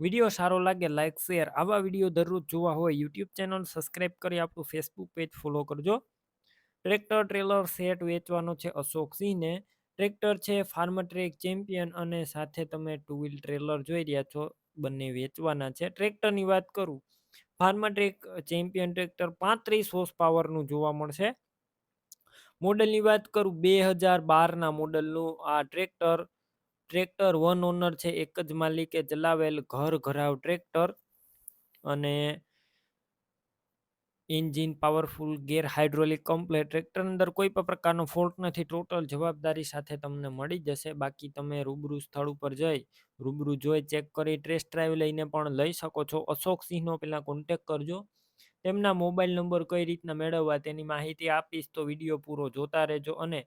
Video સારો લાગે like share આવા વીડિયો દરરોજ જોવા હોય, યુટ્યુબ ચેનલ સબસ્ક્રાઈબ કરી આપણું ફેસબુક પેજ ફોલો કરજો. ટ્રેક્ટર ટ્રેલર સેટ વેચવાનો છે અશોક સિંહને. ટ્રેક્ટર છે ફાર્મ ટ્રેક ચેમ્પિયન અને સાથે તમે ટુ વ્હીલ ટ્રેલર જોઈ રહ્યા છો, બંને વેચવાના છે. ટ્રેક્ટરની વાત કરું ફાર્મ ટ્રેક ચેમ્પિયન ટ્રેક્ટર પાંત્રીસ હોર્સ પાવરનું જોવા મળશે. મોડલની વાત કરું, બે હજાર બારના મોડલનું આ ટ્રેક્ટર ટ્રેક્ટર વન ઓનર છે, એક જ માલિકે ચલાવેલ ઘર ઘરાવ ટ્રેક્ટર અને engine powerful gear hydraulic complete tractor અંદર કોઈ પણ પ્રકારનો ફોલ્ટ નથી ટોટલ જવાબદારી સાથે તમને મળી જશે. બાકી તમે રૂબરૂ સ્થળ ઉપર જઈ, રૂબરૂ જોઈ ચેક કરી ટેસ્ટ ડ્રાઈવ લઈને પણ લઈ શકો છો. અશોક સિંહનો પહેલાં કોન્ટેક કરજો. તેમના મોબાઈલ નંબર કઈ રીતના મેળવવા તેની માહિતી આપીશ તો વીડિયો પૂરો જોતા રહેજો અને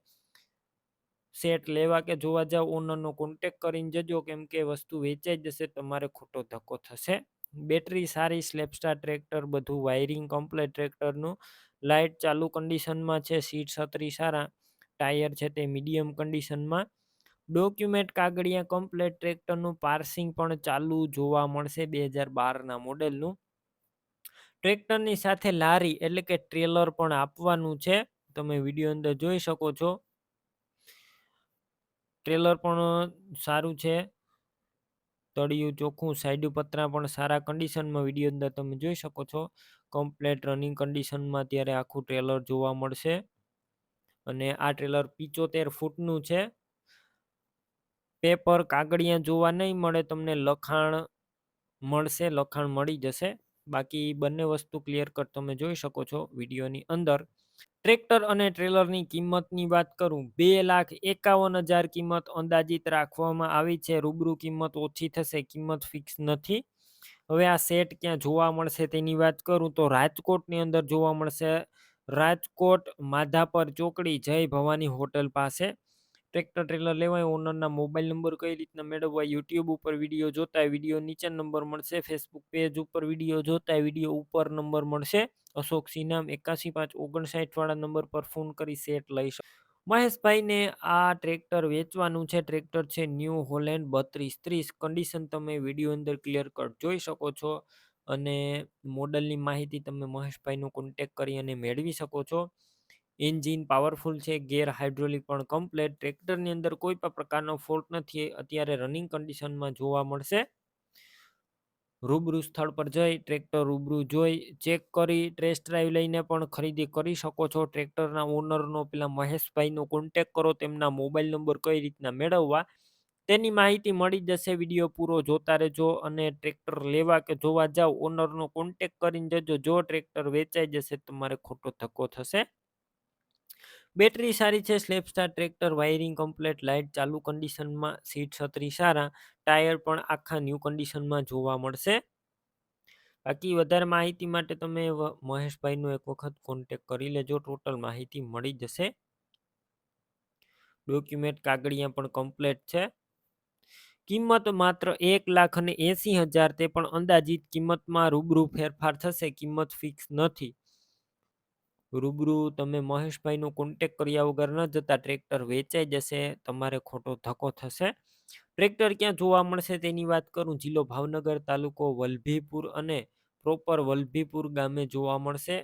સેટ લેવા કે જોવા જાવ ઓનરનો કોન્ટેક કરીને જજો, કેમ કે વસ્તુ વેચાઈ જશે, તમારે ખોટો ધક્કો થશે. બેટરી સારી સ્લેપસ્ટાર ટ્રેક્ટર બધું વાયરિંગ કમ્પ્લેટ ટ્રેક્ટરનું લાઇટ ચાલુ કન્ડિશનમાં છે સીટ છત્રી સારા. ટાયર છે તે મીડિયમ કન્ડિશનમાં ડોક્યુમેન્ટ કાગળિયા કમ્પ્લેટ ટ્રેક્ટરનું પાર્સિંગ પણ ચાલુ જોવા મળશે બે હજાર બારના મોડેલનું ટ્રેક્ટરની સાથે લારી એટલે કે ટ્રેલર પણ આપવાનું છે. તમે વીડિયો અંદર જોઈ શકો છો. ટ્રેલર પણ સારું છે. તળિયું ચોખ્ખું, સાઈડ પતરા પણ સારા કન્ડિશનમાં વીડિયો અંદર તમે જોઈ શકો છો. કમ્પ્લેટ રનિંગ કન્ડિશનમાં અત્યારે આખું ટ્રેલર જોવા મળશે. અને આ ટ્રેલર પિચોતેર ફૂટનું છે. પેપર કાગળિયા જોવા નહીં મળે, તમને લખાણ મળશે, લખાણ મળી જશે. બાકી બંને વસ્તુ ક્લિયર કટ તમે જોઈ શકો છો વિડીયોની અંદર. ટ્રેક્ટર અને ટ્રેલરની કિંમતની વાત કરું, બે લાખ એકાવન હજાર કિંમત અંદાજિત રાખવામાં આવી છે. રૂબરૂ કિંમત ઓછી થશે, કિંમત ફિક્સ નથી. હવે આ સેટ ક્યાં જોવા મળશે તેની વાત કરું તો રાજકોટની અંદર જોવા મળશે. રાજકોટ માધાપર ચોકડી જય ભવાની હોટલ પાસે ટ્રેક્ટર ટ્રેલર લેવાય, ઓનરના મોબાઈલ નંબર કઈ રીતના મેળવવા, યુટ્યુબ ઉપર વીડિયો જોતા વીડિયો નીચે નંબર મળશે, ફેસબુક પેજ ઉપર વીડિયો જોતા વીડિયો ઉપર નંબર મળશે. અશોક સિનામ એકાસી પાંચ ઓગણસાઠ વાળા નંબર પર ફોન કરી સેટ લઈ શકો મહેશભાઈને આ ટ્રેક્ટર વેચવાનું છે. ટ્રેક્ટર છે ન્યૂ હોલેન્ડ બત્રીસ ત્રીસ. કન્ડિશન તમે વીડિયો અંદર ક્લિયર કટ જોઈ શકો છો અને મોડલની માહિતી તમે મહેશભાઈનો કોન્ટેક કરી અને મેળવી શકો છો. એન્જિન પાવરફુલ છે, ગેર હાઇડ્રોલિક પણ કમ્પ્લેટ. ટ્રેક્ટરની અંદર કોઈ પણ પ્રકારનો ફોલ્ટ નથી અત્યારે રનિંગ કન્ડિશનમાં જોવા મળશે. રૂબરૂ સ્થળ પર જઈ, ટ્રેક્ટર રૂબરૂ જોઈ, ચેક કરી, ટેસ્ટ ડ્રાઈવ લઈને પણ ખરીદી કરી શકો છો. ટ્રેક્ટરના ઓનરનો પેલા મહેશભાઈનો કોન્ટેક કરો, તેમના મોબાઈલ નંબર કઈ રીતના મેળવવા, તેની માહિતી મળી જશે. વીડિયો પૂરો જોતા રહેજો અને ટ્રેક્ટર લેવા કે જોવા જાવ, ઓનરનો કોન્ટેક કરીને જજો. જો ટ્રેક્ટર વેચાઈ જશે, તમારે ખોટો ધક્કો થશે. બેટરી સારી છે સ્લેપસ્ટાર ટ્રેક્ટર, વાયરિંગ કમ્પ્લેટ, લાઇટ ચાલુ કન્ડિશનમાં, સીટ છત્રી સારા, ટાયર પણ આખા ન્યૂ કન્ડિશનમાં જોવા મળશે. બાકી વધારે માહિતી માટે તમે મહેશભાઈનો એક વખત કોન્ટેક કરી લેજો ટોટલ માહિતી મળી જશે. ડોક્યુમેન્ટ કાગળિયા પણ કમ્પ્લેટ છે. કિંમત માત્ર એક લાખ અને એસી હજાર તે પણ અંદાજિત કિંમતમાં રૂબરૂ ફેરફાર થશે, કિંમત ફિક્સ નથી. રૂબરૂ તમે મહેશભાઈનો કોન્ટેક કર્યા વગર ન જતા ટ્રેક્ટર વેચાઈ જશે, તમારે ખોટો ધક્કો થશે. ટ્રેક્ટર ક્યાં જોવા મળશે તેની વાત કરું, જિલ્લો ભાવનગર તાલુકો વલભીપુર અને પ્રોપર વલભીપુર ગામે જોવા મળશે.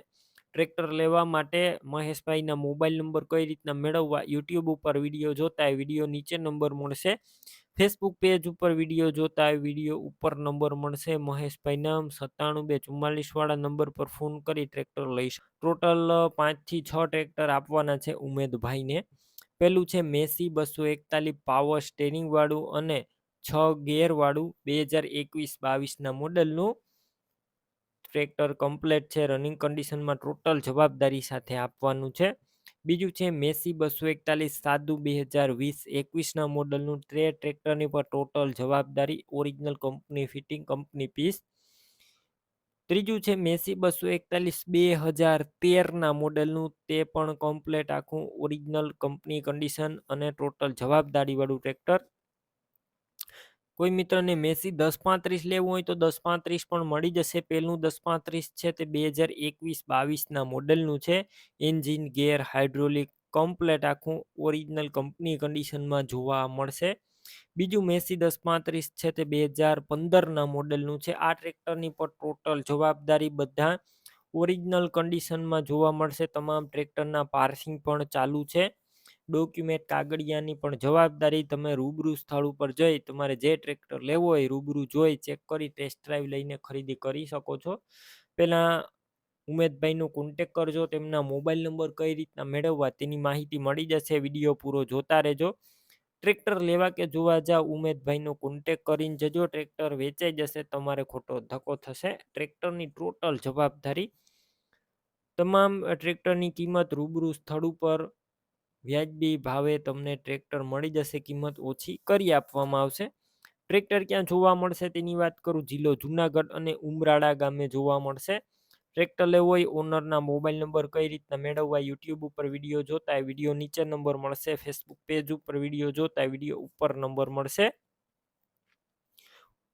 ટ્રેક્ટર લેવા માટે મહેશભાઈના મોબાઈલ નંબર કઈ રીતના મેળવવા, યુટ્યુબ ઉપર વીડિયો જોતા વીડિયો નીચે નંબર મળશે. ફેસબુક પેજ ઉપર વીડિયો જોતા વીડિયો ઉપર નંબર મળશે. મહેશભાઈ નામ સત્તાણું બે ચુમ્માલીસવાળા નંબર પર ફોન કરી ટ્રેક્ટર લઈશ ટોટલ પાંચથી છ ટ્રેક્ટર આપવાના છે ઉમેદભાઈને. પેલું છે મેસી, બસો એકતાલીસ પાવર સ્ટેરિંગવાળું અને છ ગેરવાળું બે હજાર એકવીસ બાવીસના મોડલનું ટ્રેક્ટર કમ્પ્લેટ છે, રનિંગ કન્ડિશનમાં ટોટલ જવાબદારી સાથે આપવાનું છે. બીજું છે, મેસી બસો એકતાલીસ, સાદું બે હજાર વીસ, એકવીસના મોડલનું ટ્રે ટ્રેક્ટરની પર ટોટલ જવાબદારી, original company, fitting company piece. ત્રીજું છે, મેસી બસો એકતાલીસ, બે હજાર તેરના મોડલનું તે પણ કમ્પ્લેટ આખું ઓરિજિનલ કંપની કન્ડિશન અને ટોટલ જવાબદારીવાળું ટ્રેક્ટર. કોઈ મિત્રને મેસી દસ પાંત્રીસ લેવું હોય તો દસ પાંત્રીસ પણ મળી જશે. પહેલું દસ પાંત્રીસ છે તે બે હજાર એકવીસ બાવીસના મોડલનું છે. એન્જિન ગેર હાઇડ્રોલિક, કમ્પ્લેટ આખું ઓરિજિનલ કંપની કન્ડિશનમાં જોવા મળશે. બીજું મેસી દસ પાંત્રીસ છે તે બે હજાર પંદરના મોડલનું છે. આ ટ્રેક્ટરની પર ટોટલ જવાબદારી બધા ઓરિજિનલ કન્ડિશનમાં જોવા મળશે. તમામ ટ્રેક્ટરના પાર્સિંગ પણ ચાલુ છે. ડોક્યુમેન્ટ કાગળિયાની પણ જવાબદારી તમે રૂબરૂ સ્થળ ઉપર જઈ તમારે જે ટ્રેક્ટર લેવો હોય રૂબરૂ જોઈ ચેક કરી ટેસ્ટ ડ્રાઈવ લઈને ખરીદી કરી શકો છો. પહેલાં ઉમેદભાઈનો કોન્ટેક કરજો, તેમના મોબાઈલ નંબર કઈ રીતના મેળવવા તેની માહિતી મળી જશે, વીડિયો પૂરો જોતા રહેજો. ટ્રેક્ટર લેવા કે જોવા જાવ ઉમેદભાઈનો કોન્ટેક કરીને જજો, ટ્રેક્ટર વેચાઈ જશે, તમારે ખોટો ધક્કો થશે. ટ્રેક્ટરની ટોટલ જવાબદારી તમામ ટ્રેક્ટરની કિંમત રૂબરૂ સ્થળ ઉપર વ્યાજબી ભાવે તમને ટ્રેક્ટર મળી જશે, કિંમત ઓછી કરી આપવામાં આવશે. ટ્રેક્ટર ક્યાં જોવા મળશે તેની વાત કરું, જિલ્લો જુનાગઢ અને ઉમરાળા ગામે જોવા મળશે. ટ્રેક્ટર લેવો હોય, ઓનરના મોબાઈલ નંબર કઈ રીતના મેળવવા, યુટ્યુબ ઉપર વીડિયો જોતા વીડિયો નીચે નંબર મળશે, ફેસબુક પેજ ઉપર વીડિયો જોતા વીડિયો ઉપર નંબર મળશે.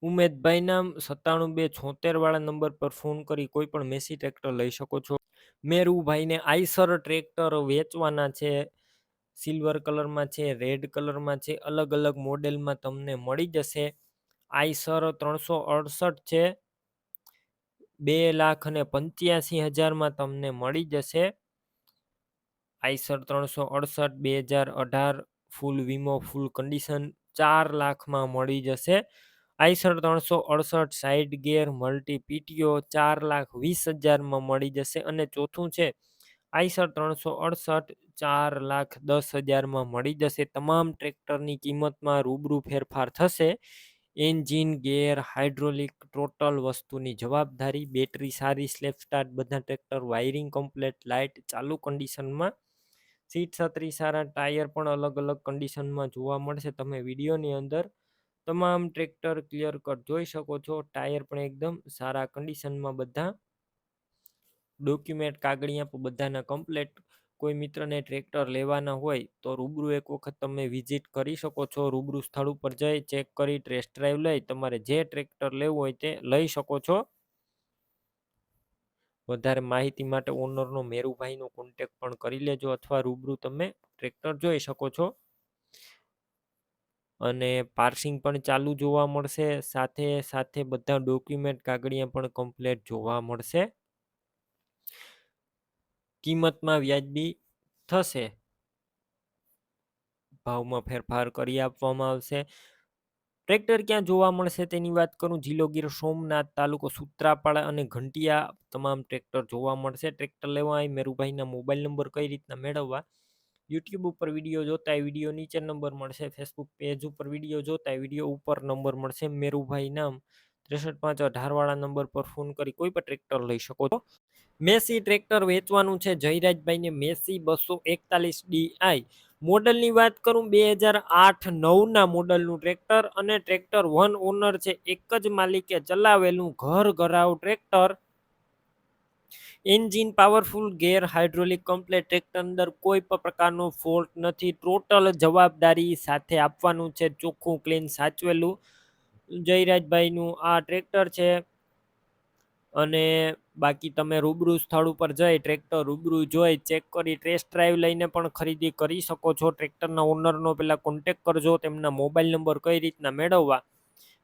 ઉમેદભાઈ નામ સત્તાણું બે છોતેર વાળા નંબર પર ફોન કરી કોઈ પણ મેસી ટ્રેક્ટર લઈ શકો છો. મેરુભાઈને આઈસર ટ્રેક્ટર વેચવાના છે. સિલ્વર કલરમાં છે, રેડ કલરમાં છે અલગ અલગ મોડેલમાં તમને મળી જશે. આઈસર ત્રણસો અડસઠ છે. બે લાખ અને પંચ્યાસી હજારમાં તમને મળી જશે. આઈસર ત્રણસો અડસઠ, બે હજાર અઢાર, ફૂલ વીમો, ફૂલ કન્ડિશન ચાર લાખમાં મળી જશે. આઈસર ત્રણસો અડસઠ સાઇડ ગેર મલ્ટી પીટીઓ ચાર લાખ વીસ હજારમાં મળી જશે. અને ચોથું છે, આઈસર ત્રણસો અડસઠ ચાર લાખ દસ હજારમાં મળી જશે. તમામ ટ્રેક્ટરની કિંમતમાં રૂબરૂ ફેરફાર થશે. એન્જિન ગેર હાઇડ્રોલિક, ટોટલ વસ્તુની જવાબદારી, બેટરી સારી સ્લેપ સ્ટાર્ટ, બધા ટ્રેક્ટર, વાયરિંગ કમ્પ્લેટ, લાઇટ, ચાલુ કન્ડિશનમાં. સીટ છત્રી સારા, ટાયર પણ અલગ અલગ કન્ડિશનમાં જોવા મળશે. તમે વિડીયોની અંદર તમામ ટ્રેક્ટર ક્લિયર કટ જોઈ શકો છો. ટાયર પણ એકદમ સારા કન્ડિશનમાં બધા. ડોક્યુમેન્ટ, કાગળિયા બધાના કમ્પ્લેટ. કોઈ મિત્રને ટ્રેક્ટર લેવાના હોય તો રૂબરૂ એક વખત તમે વિઝિટ કરી શકો છો. રૂબરૂ સ્થળ ઉપર જઈ ચેક કરી ટેસ્ટ ડ્રાઈવ લઈ તમારે જે ટ્રેક્ટર લેવું હોય તે લઈ શકો છો. વધારે માહિતી માટે ઓનરનો મેરુભાઈનો કોન્ટેક પણ કરી લેજો અથવા રૂબરૂ તમે ટ્રેક્ટર જોઈ શકો છો. અને પાર્સિંગ પણ ચાલુ જોવા મળશે, સાથે સાથે બધા ડોક્યુમેન્ટ કાગળિયા પણ કમ્પ્લેટ જોવા મળશે. કિંમતમાં વ્યાજબી થશે? ભાવમાં ફેરફાર કરી આપવામાં આવશે. ટ્રેક્ટર ક્યાં જોવા મળશે તેની વાત કરું? જિલ્લો ગીર, સોમનાથ તાલુકો સુત્રાપાડા અને ઘંટિયા તમામ ટ્રેક્ટર જોવા મળશે. ટ્રેક્ટર લેવા મેરુભાઈના મોબાઈલ નંબર કઈ રીતના મેળવવા? યુટ્યુબ ઉપર વીડિયો જોતા વીડિયો નીચે નંબર મળશે. ફેસબુક પેજ ઉપર વીડિયો જોતા વીડિયો ઉપર નંબર મળશે. મેરુભાઈ નામ ત્રેસઠ પાંચ અઢારવાળા નંબર પર ફોન કરી કોઈ પણ ટ્રેક્ટર લઈ શકો છો. મેસી ટ્રેક્ટર વેચવાનું છે. જયરાજભાઈને મેસી બસો એકતાલીસ ડીઆઈ મોડલની વાત કરું બે હજાર આઠ નવના મોડલનું ટ્રેક્ટર અને ટ્રેક્ટર વન ઓનર છે. એક જ માલિકે ચલાવેલું ઘર ઘરાવ tractor. Engine powerful, gear hydraulic, complete tractor અંદર કોઈ પણ પ્રકારનો ફોલ્ટ નથી. ટોટલ જવાબદારી સાથે આપવાનું છે. ચોખ્ખું ક્લીન સાચવેલું. જયરાજભાઈનું આ ટ્રેક્ટર છે. અને બાકી તમે રૂબરૂ સ્થળ ઉપર જઈ ટ્રેક્ટર રૂબરૂ જોઈ, ચેક કરી, ટેસ્ટ ડ્રાઈવ લઈને પણ ખરીદી કરી શકો છો. ટ્રેક્ટરના ઓનરનો પહેલાં કોન્ટેક કરજો, તેમના મોબાઈલ નંબર કઈ રીતના મેળવવા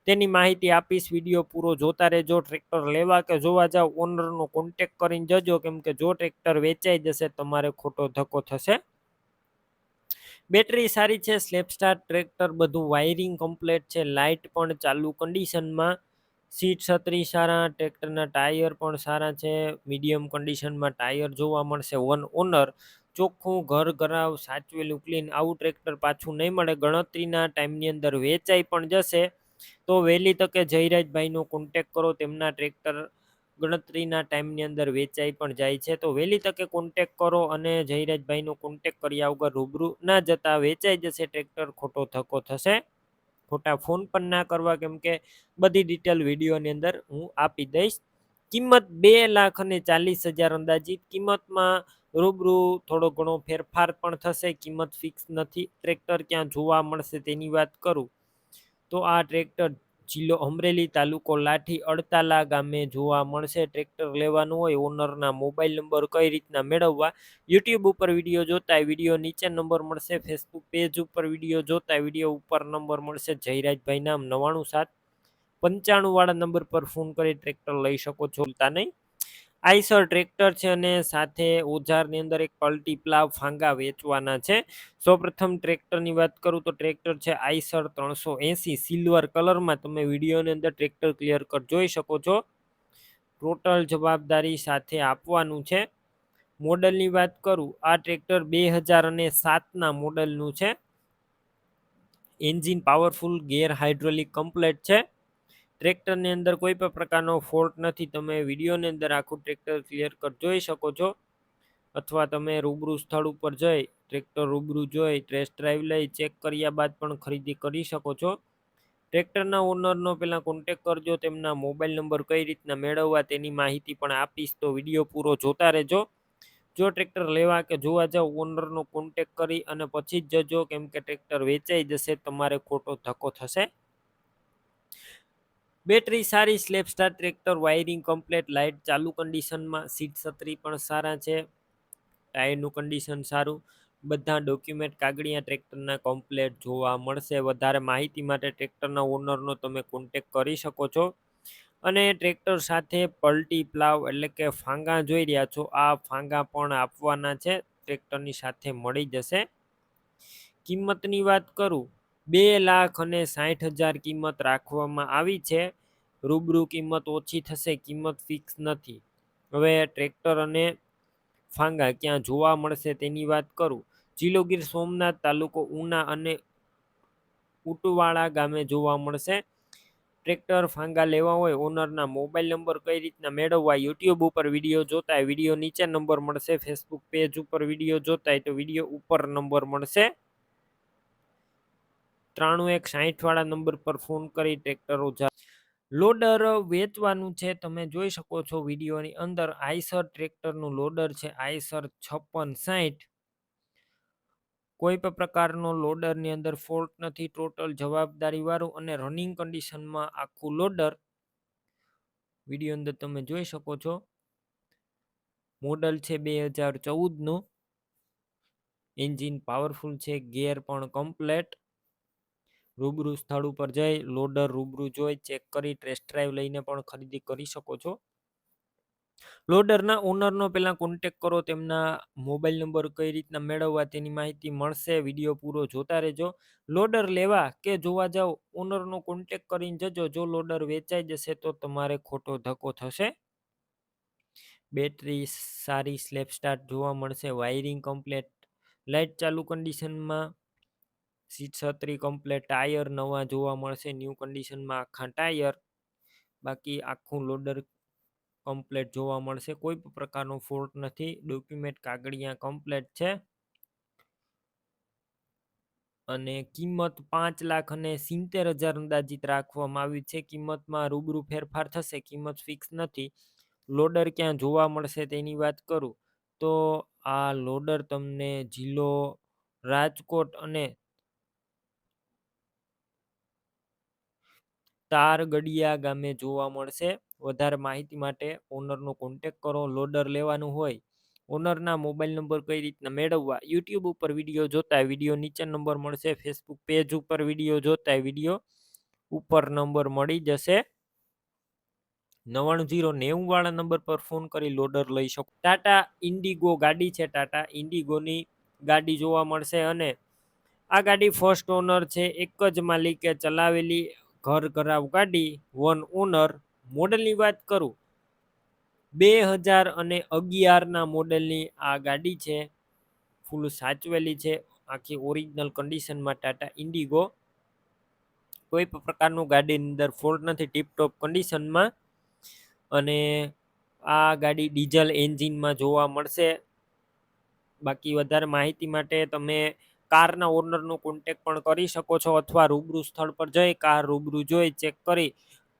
તેની માહિતી આપીશ. વીડિયો પૂરો જોતા રહેજો, ટ્રેક્ટર લેવા કે જોવા જાવ, ઓનરનો કોન્ટેક કરીને જજો. કેમ કે જો ટ્રેક્ટર વેચાઈ જશે, તમારે ખોટો ધક્કો થશે. બેટરી સારી છે, સ્લેપ સ્ટાર ટ્રેક્ટર બધું વાયરિંગ કમ્પ્લેટ છે લાઇટ પણ ચાલુ કન્ડિશનમાં સીટ છત્રી સારા, ટ્રેક્ટરના ટાયર પણ સારા છે મીડિયમ કન્ડિશનમાં ટાયર જોવા મળશે. વન ઓનર ચોખ્ખું ઘર ઘરાવ સાચવેલું ક્લીન આવું ટ્રેક્ટર પાછું નહીં મળે, ગણતરીના ટાઈમની અંદર વેચાઈ પણ જશે. તો વહેલી તકે જયરાજભાઈનો કોન્ટેક કરો, તેમના ટ્રેક્ટર ગણતરીના ટાઈમની અંદર વેચાઈ પણ જાય છે. તો વહેલી તકે કોન્ટેક કરો અને જયરાજભાઈનો કોન્ટેક કર્યા વગર રૂબરૂ ના જતા વેચાઈ જશે, ટ્રેક્ટર ખોટો ધક્કો થશે. ખોટા ફોન પણ ના કરવા કેમ કે બધી ડિટેલ વિડીયોની અંદર હું આપી દઈશ. કિંમત બે લાખ અને ચાલીસ હજાર અંદાજિત. કિંમતમાં રૂબરૂ થોડો ઘણો ફેરફાર પણ થશે. કિંમત ફિક્સ નથી. ટ્રેક્ટર ક્યાં જોવા મળશે તેની વાત કરું. તો આ ટ્રેક્ટર જિલ્લો અમરેલી તાલુકો લાઠી અડતાલા ગામે જોવા મળશે. ટ્રેક્ટર લેવાનું હોય, ઓનરના મોબાઈલ નંબર કઈ રીતના મેળવવા? યુટ્યુબ ઉપર વીડિયો જોતા વીડિયો નીચે નંબર મળશે. ફેસબુક પેજ ઉપર વીડિયો જોતા વીડિયો ઉપર નંબર મળશે. જયરાજભાઈ નામ નવાણું સાત પંચાણું વાળા નંબર પર ફોન કરી ટ્રેક્ટર લઈ શકો છો. નહીં. આઈસર ટ્રેક્ટર છે અને સાથે ઓજારની અંદર એક પલટી પ્લાવ ફાંગા વેચવાના છે. સૌપ્રથમ ટ્રેક્ટરની વાત કરું તો ટ્રેક્ટર છે આઈસર ત્રણસો એંસી સિલ્વર કલરમાં. તમે વિડીયોની અંદર ટ્રેક્ટર ક્લિયર કર જોઈ શકો છો. ટોટલ જવાબદારી સાથે આપવાનું છે. મોડલની વાત કરું, આ ટ્રેક્ટર બે હજાર અને સાતના મોડલનું છે. Engine powerful, gear hydraulic, complete છે. ટ્રેક્ટરની અંદર કોઈ પણ પ્રકારનો ફોલ્ટ નથી. તમે વિડીયોની અંદર આખું ટ્રેક્ટર ક્લિયર કટ જોઈ શકો છો. અથવા તમે રૂબરૂ સ્થળ ઉપર જઈ, ટ્રેક્ટર રૂબરૂ જોઈ ટેસ્ટ ડ્રાઈવ લઈ ચેક કર્યા બાદ પણ ખરીદી કરી શકો છો. ટ્રેક્ટરના ઓનરનો પહેલાં કોન્ટેક કરજો, તેમના મોબાઈલ નંબર કઈ રીતના મેળવવા તેની માહિતી પણ આપીશ, તો વીડિયો પૂરો જોતા રહેજો. જો ટ્રેક્ટર લેવા કે જોવા જાઓ ઓનરનો કોન્ટેક કરી અને પછી જ જજો, કેમ કે ટ્રેક્ટર વેચાઈ જશે, તમારે ખોટો ધક્કો થશે. બેટરી સારી self start tractor, wiring complete, light ચાલુ કન્ડિશનમાં, સીટ છત્રી પણ સારા છે. ટાયરનું કન્ડિશન સારું. બધા ડોક્યુમેન્ટ કાગળિયા ટ્રેક્ટરના કમ્પ્લેટ જોવા મળશે. વધારે માહિતી માટે ટ્રેક્ટરના ઓનરનો તમે કોન્ટેક કરી શકો છો. અને ટ્રેક્ટર સાથે પલટી પ્લાવ એટલે કે ફાંગા જોઈ રહ્યા છો. આ ફાંગા પણ આપવાના છે. ટ્રેક્ટરની સાથે મળી જશે. કિંમતની વાત કરું બે લાખ અને સાઠ હજાર કિંમત રાખવામાં આવી છે. રૂબરૂ કિંમત ઓછી થશે, કિંમત ફિક્સ નથી. હવે ટ્રેક્ટર અને ફાંગા ક્યાં જોવા મળશે તેની વાત કરું. જિલ્લો ગીર સોમનાથ તાલુકો ઉના અને ઉટવાળા ગામે જોવા મળશે. ટ્રેક્ટર ફાંગા લેવા હોય, ઓનરના મોબાઈલ નંબર કઈ રીતના મેળવવા, યુટ્યુબ ઉપર વીડિયો જોતા હોય વીડિયો નીચે નંબર મળશે, ફેસબુક પેજ ઉપર વીડિયો જોતા હોય તો વીડિયો ઉપર નંબર મળશે. ત્રાણું એક સાહીઠવાળા નંબર પર ફોન કરી ટ્રેક્ટરો લોડર વેચવાનું છે. તમે જોઈ શકો છો વિડીયોની અંદર આઈસર ટ્રેક્ટરનું લોડર છે. આઈસર છપ્પન સાહીઠ. કોઈ પણ પ્રકારનો લોડરની અંદર ફોલ્ટ નથી. ટોટલ જવાબદારીવાળું અને રનિંગ કન્ડિશનમાં આખું લોડર વીડિયો અંદર તમે જોઈ શકો છો. મોડલ છે બે હજાર ચૌદનું. એન્જિન પાવરફુલ છે. ગેર પણ કમ્પ્લેટ. રૂબરૂ સ્થળ ઉપર જઈ, લોડર રૂબરૂ જોઈ, ચેક કરી, ટેસ્ટ ડ્રાઈવ લઈને પણ ખરીદી કરી શકો છો. લોડરના ઓનરનો પહેલાં કોન્ટેક કરો, તેમના મોબાઈલ નંબર કઈ રીતના મેળવવા તેની માહિતી મળશે, વીડિયો પૂરો જોતા રહેજો. લોડર લેવા કે જોવા જાઓ ઓનરનો કોન્ટેક કરીને જજો, જો લોડર વેચાઈ જશે તો તમારે ખોટો ધક્કો થશે. બેટરી સારી સ્લેપ સ્ટાર્ટ જોવા મળશે, વાયરિંગ કમ્પ્લેટ લાઇટ ચાલુ કન્ડિશનમાં સીટ છત્રી કમ્પ્લેટ ટાયર નવા જોવા મળશે ન્યૂ કન્ડિશનમાં આખા ટાયર બાકી આખું લોડર કમ્પ્લેટ જોવા મળશે. કોઈ પણ પ્રકારનો ફોલ્ટ નથી. ડોક્યુમેન્ટ કાગળિયા કમ્પ્લેટ છે. અને કિંમત પાંચ લાખ અને સિત્તેર હજાર અંદાજિત રાખવામાં આવી છે. કિંમતમાં રૂબરૂ ફેરફાર થશે. કિંમત ફિક્સ નથી. લોડર ક્યાં જોવા મળશે તેની વાત કરું તો આ લોડર તમને જિલ્લો રાજકોટ અને તારગડિયા ગામે જોવા મળશે. વધારે માહિતી માટે ઓનરનો કોન્ટેક કરો લોડર લેવાનું હોય, ઓનરના મોબાઈલ નંબર કઈ રીતના મેળવવા, યુટ્યુબ ઉપર વીડિયો જોતા વીડિયો નીચે નંબર મળશે ફેસબુક પેજ ઉપર વીડિયો જોતા વીડિયો ઉપર નંબર મળી જશે. નવાણું જીરો નેવું વાળા નંબર પર ફોન કરી લોડર લઈ શકો. ટાટા ઇન્ડિગો ગાડી છે, ટાટા ઇન્ડિગોની ગાડી જોવા મળશે અને આ ગાડી ફર્સ્ટ ઓનર છે, એક જ માલિકે ચલાવેલી ઘર ઘરાવ ગાડી વન ઓનર મોડલની વાત કરું. બે હજાર અને અગિયારના મોડલની આ ગાડી છે. ફૂલ સાચવેલી છે. આખી ઓરિજિનલ કન્ડિશનમાં ટાટા ઇન્ડિગો. કોઈ પણ પ્રકારનું ગાડીની અંદર ફોલ્ટ નથી, ટીપટોપ કન્ડિશનમાં. અને આ ગાડી ડીઝલ એન્જિનમાં જોવા મળશે. બાકી વધારે માહિતી માટે તમે કારના ઓનરનો કોન્ટેક પણ કરી શકો છો અથવા રૂબરૂ સ્થળ પર જઈ કાર રૂબરૂ જોઈ ચેક કરી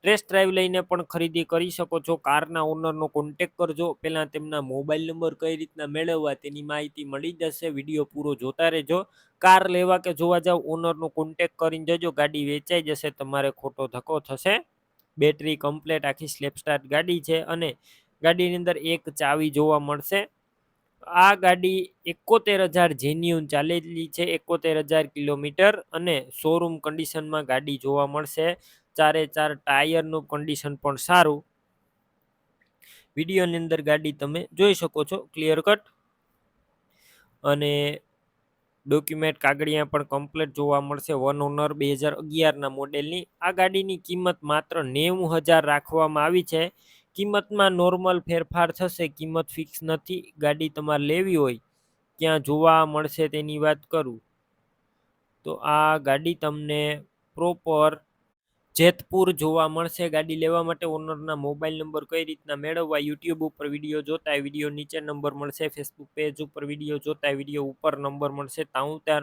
ટેસ્ટ ડ્રાઈવ લઈને પણ ખરીદી કરી શકો છો. કારના ઓનરનો કોન્ટેક કરજો. પહેલાં તેમના મોબાઈલ નંબર કઈ રીતના મેળવવા તેની માહિતી મળી જશે. વીડિયો પૂરો જોતા રહેજો. કાર લેવા કે જોવા જાવ ઓનરનો કોન્ટેક કરીને જજો. ગાડી વેચાઈ જશે, તમારે ખોટો ધક્કો થશે. બેટરી કમ્પ્લેટ આખી સ્લેપ સ્ટાર્ટ ગાડી છે અને ગાડીની અંદર એક ચાવી જોવા મળશે. આ ગાડી એકોતેર હજાર જેન્યુન ચાલેલી છે, એકોતેર હજાર કિલોમીટર અને શોરૂમ કન્ડિશનમાં ગાડી જોવા મળશે. ચારે ચાર ટાયરનું કન્ડિશન પણ સારું. વિડીયોની અંદર ગાડી તમે જોઈ શકો છો ક્લિયર કટ અને ડોક્યુમેન્ટ કાગળિયા પણ કમ્પ્લીટ જોવા મળશે વન ઓનર બે હજાર અગિયારના મોડેલની આ ગાડીની કિંમત માત્ર નેવું હજાર રાખવામાં આવી છે. કિંમતમાં નોર્મલ ફેરફાર થશે, કિંમત ફિક્સ નથી, ગાડી તમારે લેવી હોય, ક્યાં જોવા મળશે તેની વાત કરું. તો આ ગાડી તમને પ્રોપર જેતપુર જોવા મળશે ગાડી લેવા માટે. ઓનરના મોબાઈલ નંબર કઈ રીતના મેળવવા યુટ્યુબ ઉપર વીડિયો જોતા વીડિયો નીચે નંબર મળશે ફેસબુક પેજ ઉપર વીડિયો જોતા વીડિયો ઉપર નંબર મળશે, તાઉતાર